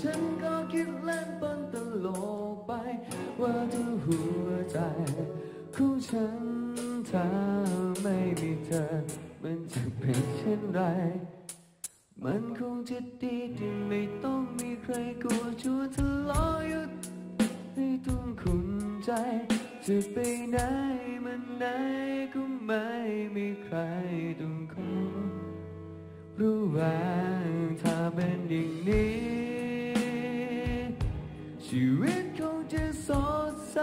ฉันก็คิดเล่นบนตลกไป ว่าถ้าหัวใจของฉันถ้าไม่มีเธอ มันจะเป็นเช่นไร มันคงจะดีที่ไม่ต้องมีใครกลัวชวทะเลาะหยุดให้ต้องขุนใจ จะไปไหนมันไหนก็ไม่มีใครต้องขอรู้ว่าถ้าเป็นอย่างนี้ ชีวิตคงจะสดใส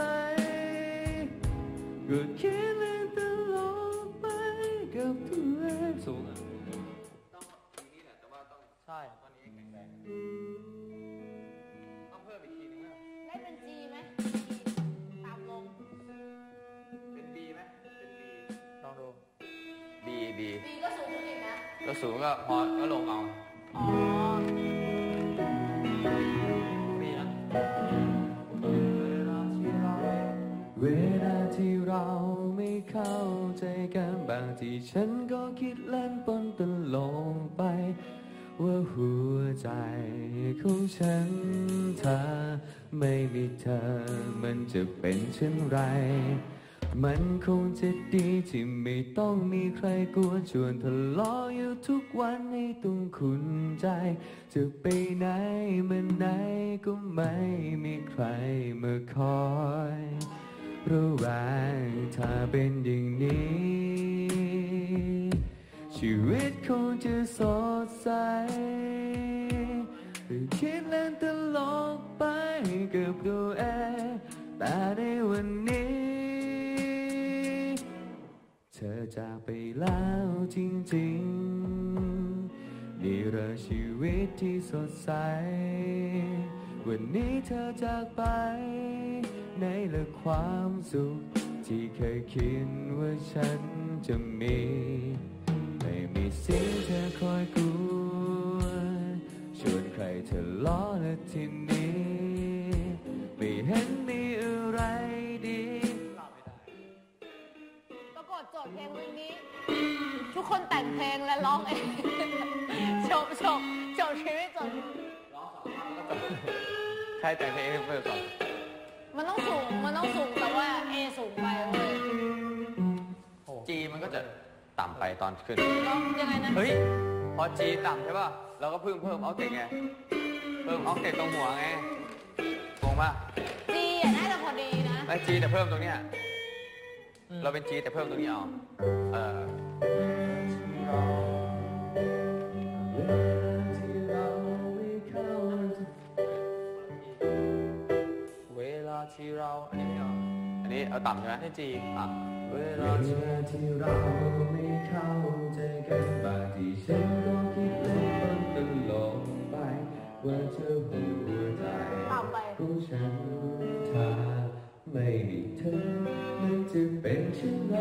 ก็คิดเล่นตลกไปกับตัวเองสูงอะต้องทีนี้แหละแต่ว่าต้องใช่ตอนนี้แข็งแรงต้องเพิ่มอีกทีนึงนะได้เป็น G ไหมตามลง เป็น B ไหมเป็น B ลองดู B B B ก็สูงขึ้นอีกนะก็สูงก็พอก็ลงเอา ที่เราไม่เข้าใจกันบางทีฉันก็คิดเล่นปนตลกไป ว่าหัวใจของฉันถ้าไม่มีเธอมันจะเป็นเช่นไร มันคงจะดีที่ไม่ต้องมีใครกวนชวนทะเลาะอยู่ทุกวันให้ต้องขุนใจ จะไปไหนมันไหนก็ไม่มีใครมาคอย ระหว่างถ้าเป็นอย่างนี้ ชีวิตคงจะสดใสคิดเล่นตลกไปกับตัวเองแต่ในวันนี้ เธอจากไปแล้วจริงๆ นี่เริ่มชีวิตที่สดใส วันนี้เธอจากไป ในเลือความสุข ที่เคยคิดว่าฉันจะมี ไม่มีเสียงเธอคอยกวนชวนใครเธอล้อและทีนี้ ไม่เห็นมีอะไรดีประกฏโจทย์เพลงเพลงนี้ ทุกคนแต่งเพลงและร้องเองจบจบจบชีวิตจบ ใครแต่งเพลงให้เพิ่มก่อน มันต้องสูง มันต้องสูงแต่ว่า A สูงไปเว้ย G มันก็จะต่ำไปตอนขึ้นแล้วยังไงนะ เฮ้ย พอ G ต่ำใช่ป่ะ เราก็เพิ่มเพิ่มออกเทคไง เพิ่มออกเทคตรงหัวไงงงป่ะ G อะน่าจะพอดีนะไม่ G แต่เพิ่มตรงเนี้ย เราเป็น G แต่เพิ่มตรงนี้เอา เออ เรา อันนี้ไม่เอาอันนี้เอาต่ำใช่ไหมให้จีอะเวลาที่เราไม่เข้าใจกันบางทีฉันก็คิดเล่นบนตลกไปว่าเธอหัวใจต่ำไปของฉันถ้าไม่มีเธอมันจะเป็นเช่นไร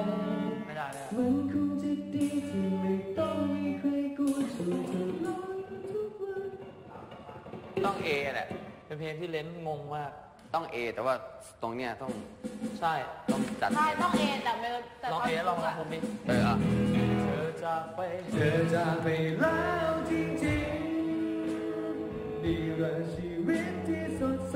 ไม่ได้เลยมันคงจะดีที่ไม่ต้องมีใครกลัวชวนเธอร้องทุกวันต้อง A แหละเป็นเพลงที่เล่นงงมาก ต้อง A แต่ว่าตรงเนี้ยต้องใช่ต้องจัด ใช่ต้อง A แต่ไม่แต่ลองตนเอลองลองผมดิเอออะเธอจากไปเธอจากไปแล้วจริงๆนี่เรื่องชีวิตที่สดใส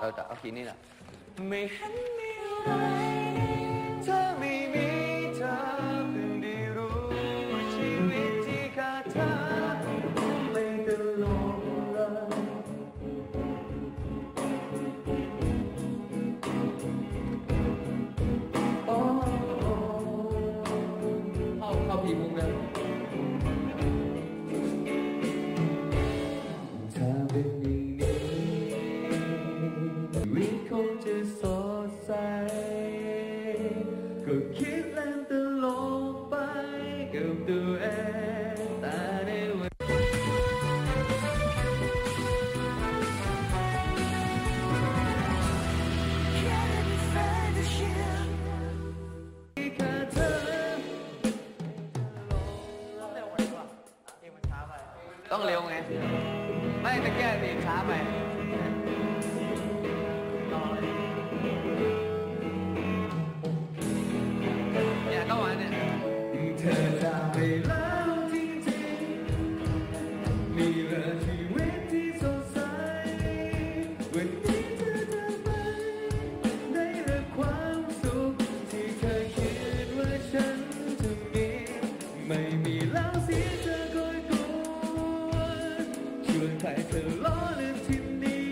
เราจะเอาคีย์นี้แหละไม่เห็นมีอะไรเธอไม่มี คิดแล่นตลกไปกับตัวเองแต่ในวันต้องเร็วไง ไม่ตะแก้ตีช้าไป ใครเธอล้อเล่นที่นี้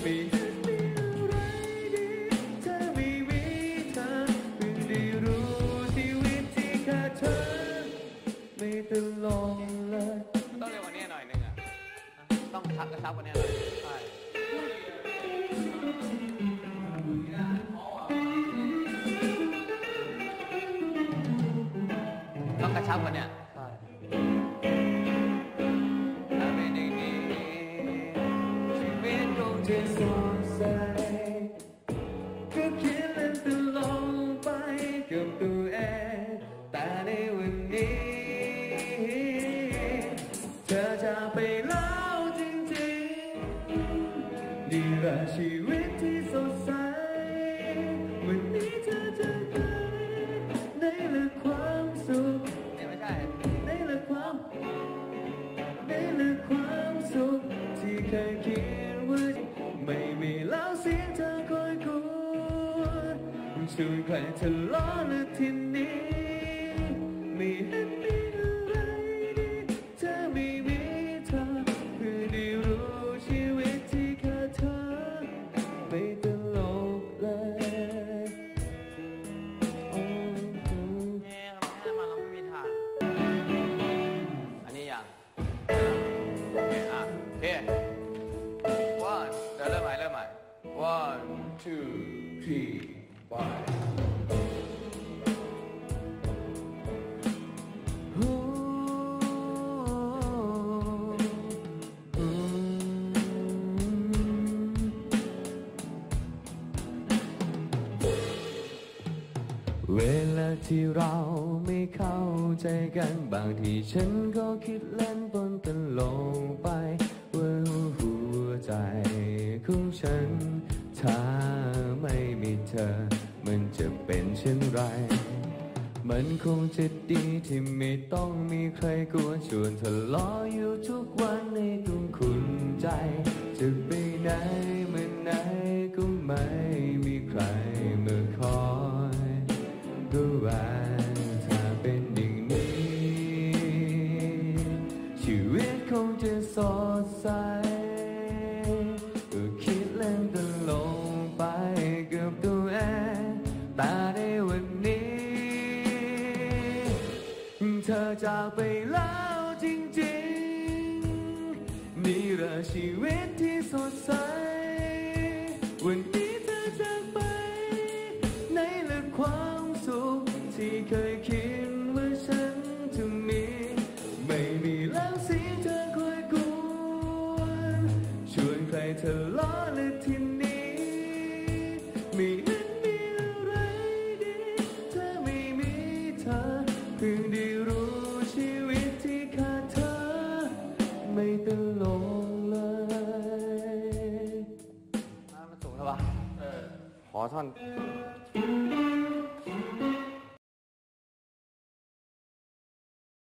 ไม่เห็นมีอะไรดีถ้าไม่มีเธอเพิ่งได้รู้ชีวิตที่ขาดเธอ ไม่ตลงเลยต้องเร็วกว่านี้หน่อยนึงอะ ต้องชักกระชับกว่านี้หน่อยใช่ต้องกระชับกว่านี้ ทะเลาะและทีนี้ไม่เห็นมีอะไรดีถ้าไม่มีเธอเพื่อได้รู้ชีวิตที่ขาดเธอไม่ตลกเลยโอ้โหเนี่ยทำไมให้มาเราไม่มีทางอันนี้ยังโอเคอะโอเค one เดี๋ยวเริ่มใหม่เริ่มใหม่ one two three five ที่เราไม่เข้าใจกันบางทีฉันก็คิดเล่นบนตลงไปว่าหัวใจของฉัน ถ้าไม่มีเธอ มันจะเป็นเช่นไร มันคงจะดีที่ไม่ต้องมีใครกวนชวนทะเลาะอยู่ทุกวันในตุงคุณใจ จะไปไหนเมื่อไหนก็ไม่มีใคร สดใสก็คิดเล่นตลงไปกับตัวเองแต่ในวันนี้ เธอจากไปแล้วจริงๆ นี่แหละชีวิตที่สดใส วันนี้เธอจากไป ในเลือความสุขที่เคยคิด เธอเพิ่งได้รู้ชีวิตที่ขาดเธอ ไม่ตลงเลยมันสูงแล้วปะเออขอท่อน